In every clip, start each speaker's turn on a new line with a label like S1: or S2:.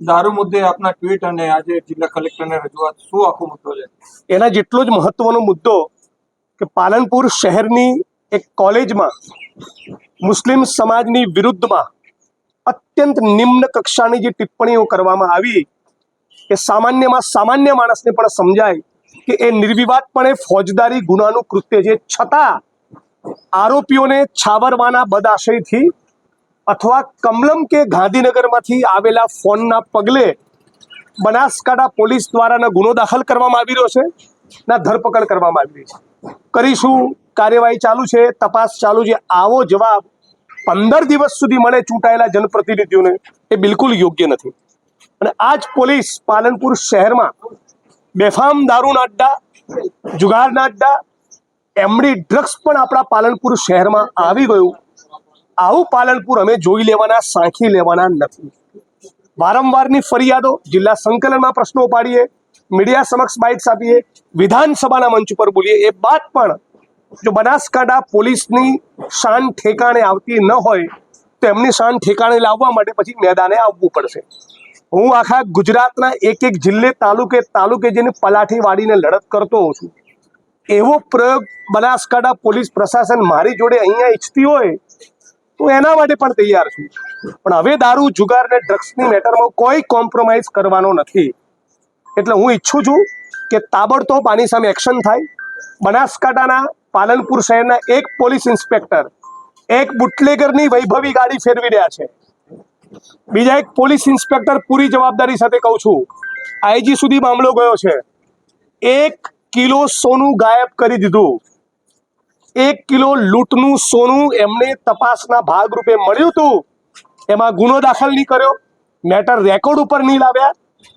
S1: દારૂ મુદ્દે આપના ટ્વીટ અને આજે જિલ્લા કલેક્ટરને રજૂઆત શું આખો મુદ્દો છે?
S2: એના જેટલો જ મહત્વનો મુદ્દો કે પાલનપુર શહેરની એક કોલેજમાં મુસ્લિમ સમાજની વિરુદ્ધમાં અત્યંત નિમ્ન કક્ષાની જે ટિપ્પણીઓ કરવામાં આવી એ સામાન્યમાં સામાન્ય માણસને પણ સમજાય કે એ નિર્વિવાદપણે ફોજદારી ગુનાનું કૃત્ય છે. છતાં આરોપીઓને છાવરવાના બદાશયથી અથવા કમલમ કે ગાંધીનગરમાંથી આવેલા ફોનના પગલે બનાસકાંઠા પોલીસ દ્વારાના ગુનો દાખલ કરવામાં આવી રહ્યો છે ના ધરપકડ કરવામાં આવી રહી છે. કરીશું, કાર્યવાહી ચાલુ છે, તપાસ ચાલુ છે. આવો જવાબ પંદર દિવસ સુધી મળે ચૂંટાયેલા જનપ્રતિનિધિઓને એ બિલકુલ યોગ્ય નથી. અને આ જ પોલીસ પાલનપુર શહેરમાં બેફામ દારૂના અડ્ડા, જુગારના અડ્ડા, એમડી ડ્રગ્સ પણ આપણા પાલનપુર શહેરમાં આવી ગયું. આવું પાલનપુર અમે જોઈ લેવાના, સાંખી લેવાના નથી. વારંવારની ફરિયાદો જિલ્લા સંકલનમાં પ્રશ્નો પાડીએ મીડિયા સમક્ષ બાઇટ્સ આપીએ, વિધાનસભાના મંચ ઉપર બોલીએ. એ બાદ પણ જો બનાસકાંઠા પોલીસની શાન ઠેકાણે આવતી ન હોય, તો એમની શાન ઠેકાણે લાવવા માટે પછી મેદાને આવવું પડશે. હું આખા ગુજરાતના એક એક જિલ્લે તાલુકે તાલુકે જેને પલાઠી વાળીને લડત કરતો હોઉં છું. એવો પ્રયોગ બનાસકાંઠા પોલીસ પ્રશાસન મારી જોડે અહીંયા ઈચ્છતી હોય તો એના માટે પણ તૈયાર છું. પણ હવે દારૂ, જુગાર ને ડ્રગ્સની મેટરમાં કોઈ કોમ્પ્રોમાઇઝ કરવાનો નથી. એટલે હું ઈચ્છું છું કે તાબડતોબ આની સામે એક્શન થાય. બનાસકાંઠાના પાલનપુર શહેરના એક પોલીસ ઇન્સ્પેક્ટર એક બુટલેગરની વૈભવી ગાડી ફેરવી રહ્યા છે. બીજા એક પોલીસ ઇન્સ્પેક્ટર પૂરી જવાબદારી સાથે કહું છું, આઈજી સુધી મામલો ગયો છે. એક કિલો સોનું ગાયબ કરી દીધું. એક કિલો લૂંટનું સોનું એમને તપાસના ભાગરૂપે મળ્યું હતું. એમાં ગુનો દાખલ નહીં કર્યો મેટર રેકોર્ડ ઉપર નહીં લાવ્યા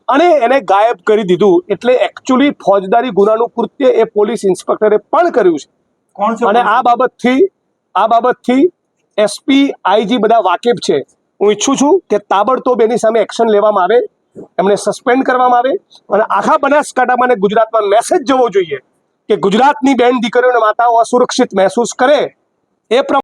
S2: અને એને ગાયબ કરી દીધું. એટલે એકચ્યુઅલી ફોજદારી ગુનાનું કૃત્ય એ પોલીસ ઇન્સ્પેક્ટરે પણ કર્યું છે. અને આ બાબતથી આ બાબતથી એસપી આઈજી બધા વાકેફ છે. હું ઈચ્છું છું કે તાબડતોબ એની સામે એક્શન લેવામાં આવે એમને સસ્પેન્ડ કરવામાં આવે અને આખા બનાસકાંઠામાં અને ગુજરાતમાં મેસેજ જવો જોઈએ. કે ગુજરાતની બેન દીકરીઓને માતાઓ અસુરક્ષિત મહેસૂસ કરે એ